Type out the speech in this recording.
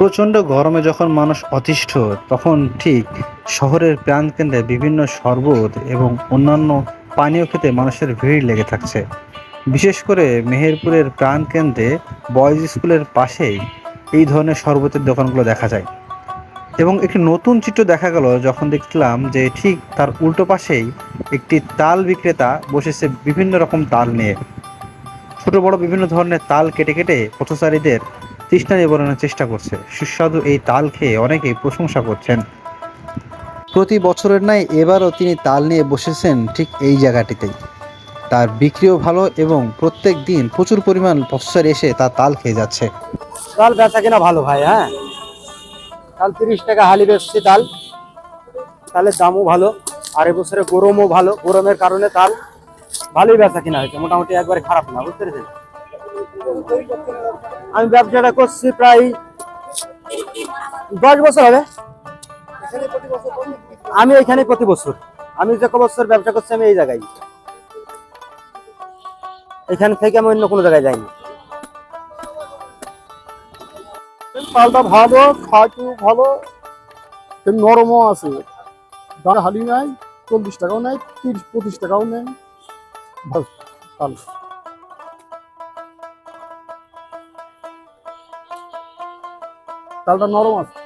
প্রচণ্ড গরমে যখন মানুষ অতিষ্ঠ, তখন ঠিক শহরের প্রাণকেন্দ্রে বিভিন্ন শরবত এবং অন্যান্য পানীয় খেতে মানুষের ভিড় লেগে থাকছে। বিশেষ করে মেহেরপুরের প্রাণকেন্দ্রে বয়েজ স্কুলের পাশেই এই ধরনের শরবতের দোকানগুলো দেখা যায়। এবং একটি নতুন চিত্র দেখা গেল যখন দেখলাম যে ঠিক তার উল্টো পাশেই একটি তাল বিক্রেতা বসেছে বিভিন্ন রকম তাল নিয়ে। ছোট বড় বিভিন্ন ধরনের তাল কেটে কেটে পথচারীদের তৃষ্ণা নিবারণের চেষ্টা করছে। সুস্বাদু এই তাল খেয়ে অনেকেই প্রশংসা করছেন। প্রতি বছরের ন্যায় এবারও তিনি তাল নিয়ে বসেছেন ঠিক এই জায়গাটিতেই। তার বিক্রিও ভালো এবং প্রত্যেক দিন প্রচুর পরিমাণ পথচারী এসে তার তাল খেয়ে যাচ্ছে। তাল বেচা কিনা ভালো ভাই হ্যাঁ? তাল তিরিশ টাকা হালি বেচছি তাল। তালের দামও ভালো আর এবছরে গরমও ভালো। গরমের কারণে তাল ভালোই বেচা কিনা হয়েছে। মোটামুটি একবারে খারাপ না বুঝতে পেরেছেন? আমি ব্যবসাটা করছি প্রায় দশ বছর হবে। আমি এখানে প্রতি বছর। আমি যে বছর ব্যবসা করছি, আমি এই জায়গায়। এখান থেকে আমি অন্য কোনো জায়গায় যাইনি। তালটা ভালো, খাইতেও ভালো নরমও আছে। দাম হালি নাই, চল্লিশ টাকাও নেয় তিরিশ, পঁচিশ টাকাও নেয় ভালো তালটা নরম আছে।